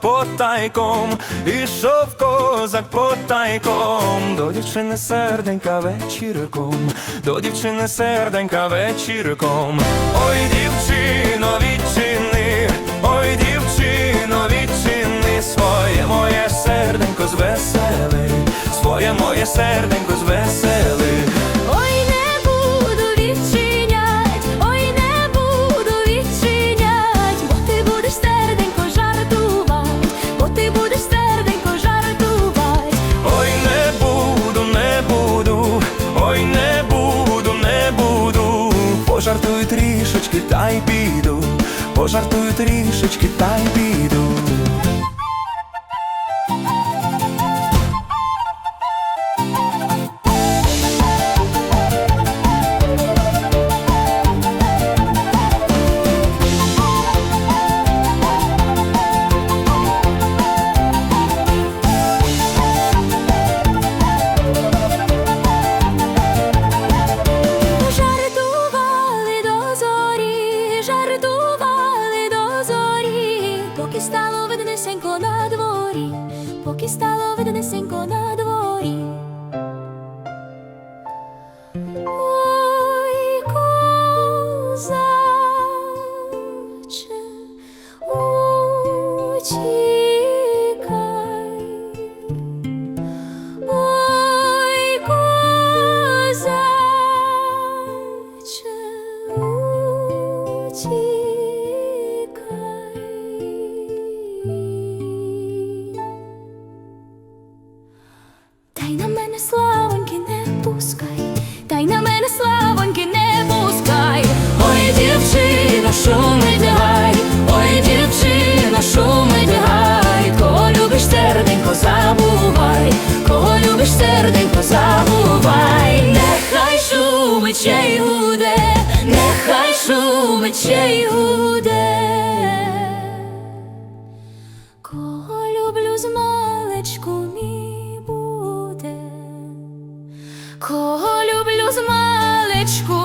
потайком, ішов козак потайком, до дівчини серденька вечірком, до дівчини серденька вечірком. Ой, дівчино, відчини, ой, дівчино, відчини, своє моє серденько звесели, своє моє серденько звесели. Пожартую трішечки, та й піду, пожартую трішечки, та й піду. На дворі, поки стало виднесенько на дворі. Славоньки не пускай, та й на мене славоньки не пускай. Ой, дівчина, шумить гай, ой, дівчина, шумить гай, кого любиш серденько, забувай, кого любиш серденько, забувай, нехай шумить ще гуде, нехай шумить ще гуде. Кого люблю з маличку